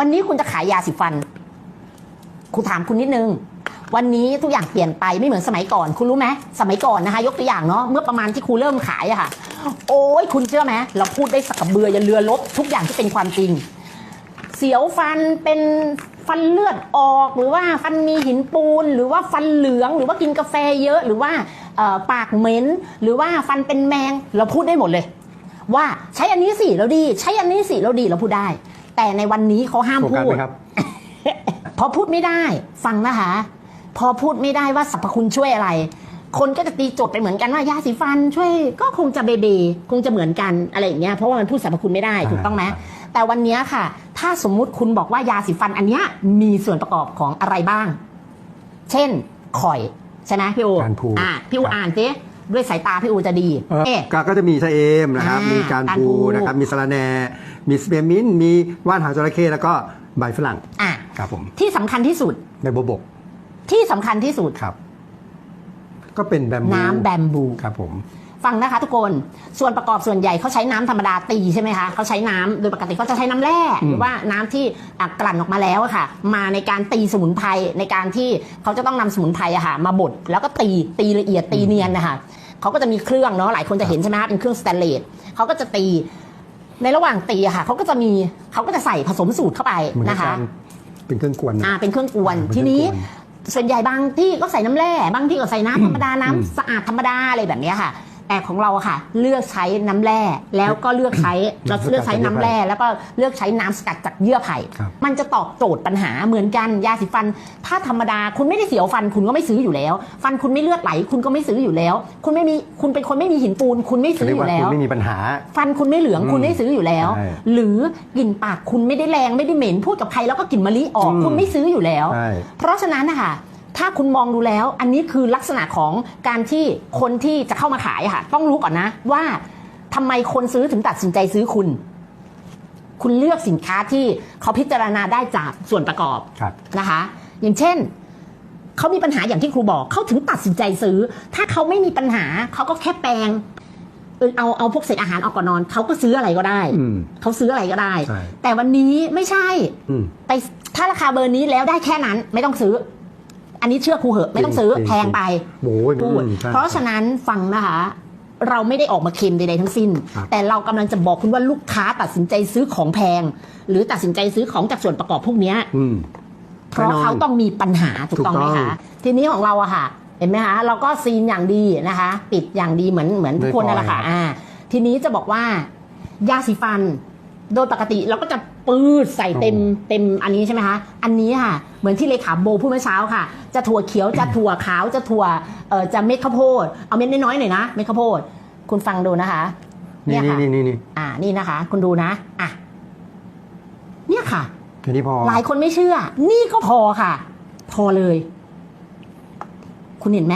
วันนี้คุณจะขายยาสีฟันครูถามคุณนิดนึง วันนี้ทุกอย่างเปลี่ยนไปไม่เหมือนสมัยก่อน คุณรู้ไหมสมัยก่อนนะคะ ยกตัวอย่างเนาะเมื่อประมาณที่ครูเริ่มขายอะค่ะ โอ้ยคุณเชื่อไหมเราพูดได้สักกระเบือยันเรือลบทุกอย่างที่เป็นความจริง เสียวฟันเป็นฟันเลือดออกหรือว่าฟันมีหินปูน หรือว่าฟันเหลือง หรือว่ากินกาแฟเยอะ หรือว่าปากเหม็นหรือว่าฟันเป็นแมงเราพูดได้หมดเลย ว่าใช้อันนี้สิเราดี ใช้อันนี้สิเราดีเราพูดได้ แต่ในวันนี้เขาห้ามโฟกัสพูไหดมครับพอพูดไม่ได้ฟังนะคะ พอพูดไม่ได้ว่าสรรพคุณช่วยอะไร คนก็จะตีโจทย์ไปเหมือนกันว่ายาสีฟันช่วยก็คงจะเบเบคงจะเหมือนกันอะไรอย่างเงี้ยเพราะว่ามันพูดสรรพคุณไม่ได้ถูกต้องไหมอ่าแต่วันเนี้ยค่ะ ถ้าสมมุติคุณบอกว่ายาสีฟันอันเนี้ยมีส่วนประกอบของอะไรบ้าง เช่นข่อยใช่ไหมพี่อูการพูอ่าพี่อูครับอ่านสิ ด้วยสายตาพี่อูจะดีเอ่อเอ๊ะ ก็ก็จะมีชะเอมนะครับ อ่ามีมีการการพูพูนะครับ มีสะระแหนมีสเปรมินต์มีว่านหางจระเข้แล้วก็ใบฝรั่งอะ ครับผมที่สำคัญที่สุดใบโบบกที่สำคัญที่สุด ครับ ก็เป็นแบมบูน้ำแบมบู ครับผม ฟังนะคะทุกคนส่วนประกอบส่วนใหญ่เขาใช้น้ำธรรมดาตีใช่ไหมคะเขาใช้น้ำโดยปกติเขาจะใช้น้ำแร่หรือว่าน้ำที่อะกลั่นออกมาแล้วอะค่ะ มาในการตีสมุนไพรในการที่เขาจะต้องนำสมุนไพรอะค่ะมาบดแล้วก็ตีตีละเอียดตีเนียนนะคะเขาก็จะมีเครื่องเนาะหลายคนจะเห็นใช่ไหมคะเป็นเครื่องสแตนเลสเขาก็จะตีในระหว่างตีอะค่ะเขาก็จะมีเขาก็จะใส่ผสมสูตรเข้าไปเหมือนกับนะคะการเป็นเครื่องกวนอ่าเป็นเครื่องกวนอ่าเป็นเคทีรื่องกวนนี้ส่วนใหญ่บางที่ก็ใส่น้ำแร่บางที่ก็ใส่น้ำธรรมดาน้ำอืมสะอาดธรรมดาอะไรแบบเนี้ยค่ะ แต่ของเราอะค่ะ เลือกใช้น้ำแร่แล้วก็เลือกใช้ เราเลือกใช้น้ำแร่แล้วก็เลือกใช้น้ำสกัดจากเยื่อไผ่ ครับ มันจะตอบโจทย์ปัญหาเหมือนกันยาสีฟัน ถ้าธรรมดาคุณไม่ได้เสียวฟันคุณก็ไม่ซื้ออยู่แล้ว ฟันคุณไม่เลือดไหลคุณก็ไม่ซื้ออยู่แล้ว คุณไม่มีคุณเป็นคนไม่มีหินปูน คุณไม่ซื้อเรียอกว่ายู่แล้คุณว ไม่มีปัญหา ฟันคุณไม่เหลืองอืมคุณไม่ซื้ออยู่แล้ว ใช่หรือกลิ่นปากคุณไม่ได้แรงไม่ได้เหม็นพูดกับใครแล้วก็กลิ่นมะลิออกอืม คุณไม่ซื้ออยู่แล้ว ใช่ เพราะฉะนั้นนะคะ ถ้าคุณมองดูแล้ว อันนี้คือลักษณะของการที่คนที่จะเข้ามาขายอะค่ะ ต้องรู้ก่อนนะว่าทำไมคนซื้อถึงตัดสินใจซื้อคุณ คุณเลือกสินค้าที่เขาพิจารณาได้จากส่วนประกอบครับนะคะ อย่างเช่นเขามีปัญหาอย่างที่ครูบอกเขาถึงตัดสินใจซื้อ ถ้าเขาไม่มีปัญหาเขาก็แค่แปลงเออเอาเอาพวกเศษอาหารออกก่อนนอนเขาก็ซื้ออะไรก็ได้อืมเขาซื้ออะไรก็ได้ใช่แต่วันนี้ไม่ใช่อืมไปถ้าราคาเบอร์นี้แล้วได้แค่นั้นไม่ต้องซื้อ อันนี้เชื่อครูเหอะไม่ต้องซื้อจริงๆแพงไปโอ้ยพูดอืมใช่เพราะฉะนั้นฟังนะคะ เราไม่ได้ออกมาเค็มใดๆทั้งสิ้น ครับ แต่เรากำลังจะบอกคุณว่าลูกค้าตัดสินใจซื้อของแพง หรือตัดสินใจซื้อของจากส่วนประกอบพวกเนี้ย อืม เพราะแน่นอนเขาต้องมีปัญหาถูกต้องไหมถูกต้คะองทีนี้ของเราอะค่ะ เห็นไหมคะเราก็ซีนอย่างดีนะคะ ปิดอย่างดีเหมือนเหมือนทุกคนนั่นแหละค่ะเรียบร้อยอ่าทีนี้จะบอกว่ายาสีฟัน โดยปกติเราก็จะปืดใส่เต็มเต็มอันนี้ใช่ไหมคะ อันนี้ค่ะ เหมือนที่เลขาโบพูดเมื่อเช้าค่ะ จะถั่วเขียวจะถั่วขาวจะถั่วเอ่อจะเม็ดข้าวโพดเอาเม็ดน้อยๆหน่อยนะเม็ดข้าวโพดคุณฟังดูนะคะนี่เนี่ยค่ะ นี่นี่นี่อ่านี่นะคะ คุณดูนะอะเนี่ยค่ะ แค่นี้พอหลายคนไม่เชื่อ นี่ก็พอค่ะ พอเลย คุณเห็นไหม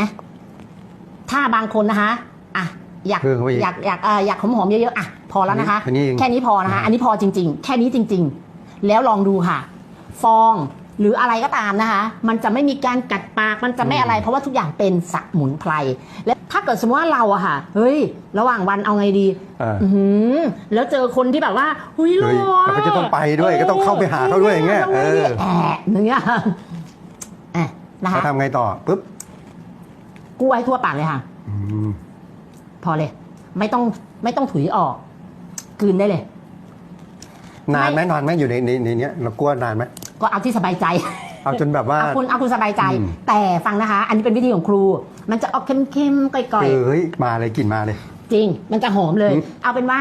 ถ้าบางคนนะคะ อะ อยาก เพิ่มเข้าไปอีก อยากอยากเอ่ออยากหอมๆเยอะๆ อะ พอแล้วนะคะอันนี้เองแค่นี้พอนะคะอ่าอันนี้พอจริง ๆ แค่นี้จริง ๆ แล้วลองดูค่ะ ฟองหรืออะไรก็ตามนะคะ มันจะไม่มีการกัดปาก มันจะไม่อะไร เพราะว่าทุกอย่างเป็นสมุนไพร และถ้าเกิดสมมติว่าเราอะค่ะ เฮ้ย ระหว่างวันเอาไงดีเอออือหือแล้วเจอคนที่แบบว่า หุยหล่อเฮ้ยแล้วก็จะต้องไปด้วย ก็ต้องเข้าไปหาเขาด้วยอย่างเงี้ยต้ไเออแอะอย่างเงี้ยแอะนะเขาคะทำไงต่อปุ๊บกล้วยทั่วปากเลยค่ะอืมพอเลย ไม่ต้องไม่ต้องถุยออก กลืนได้เลย นานไหมไม่นานไหมอยู่ในในในเนี้ยเรากลัวนานไหมก็เอาที่สบายใจ เอาจนแบบว่า เอาคุณเอาคุณสบายใจอืมแต่ฟังนะคะ อันนี้เป็นวิธีของครู มันจะออกเค็มๆก่อยเออเฮ้ยมาเลยกลิ่นมาเลยๆจริง มันจะหอมเลยอืมเอาเป็นว่า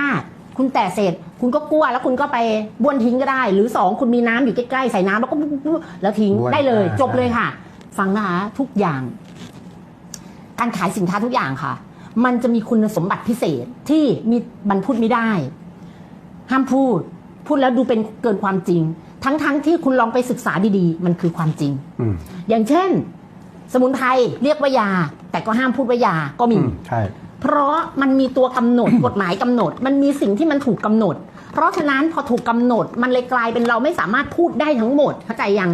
คุณแต่เสร็จคุณก็กลัวแล้วคุณก็ไปบ้วนทิ้งก็ได้ หรือสองคุณมีน้ำอยู่ใกล้ๆใส่น้ำแล้วก็ปุ๊บๆๆแล้วทิ้งบ้วนได้เลยอ่าจบเลยค่ะ ฟังนะคะทุกอย่าง การขายสินค้าทุกอย่างค่ะ มันจะมีคุณสมบัติพิเศษที่มีมันพูดไม่ได้ ห้ามพูด พูดแล้วดูเป็นเกินความจริง ทั้งๆที่คุณลองไปศึกษาดีๆ มันคือความจริง อืมอย่างเช่น สมุนไพรเรียกว่ายา แต่ก็ห้ามพูดว่ายาก็มี อืมใช่ เพราะมันมีตัวกำหนด กฎหมายกำหนด มันมีสิ่งที่มันถูกกำหนด เพราะฉะนั้นพอถูกกำหนดมันเลยกลายเป็นเราไม่สามารถพูดได้ทั้งหมดเข้าใจยัง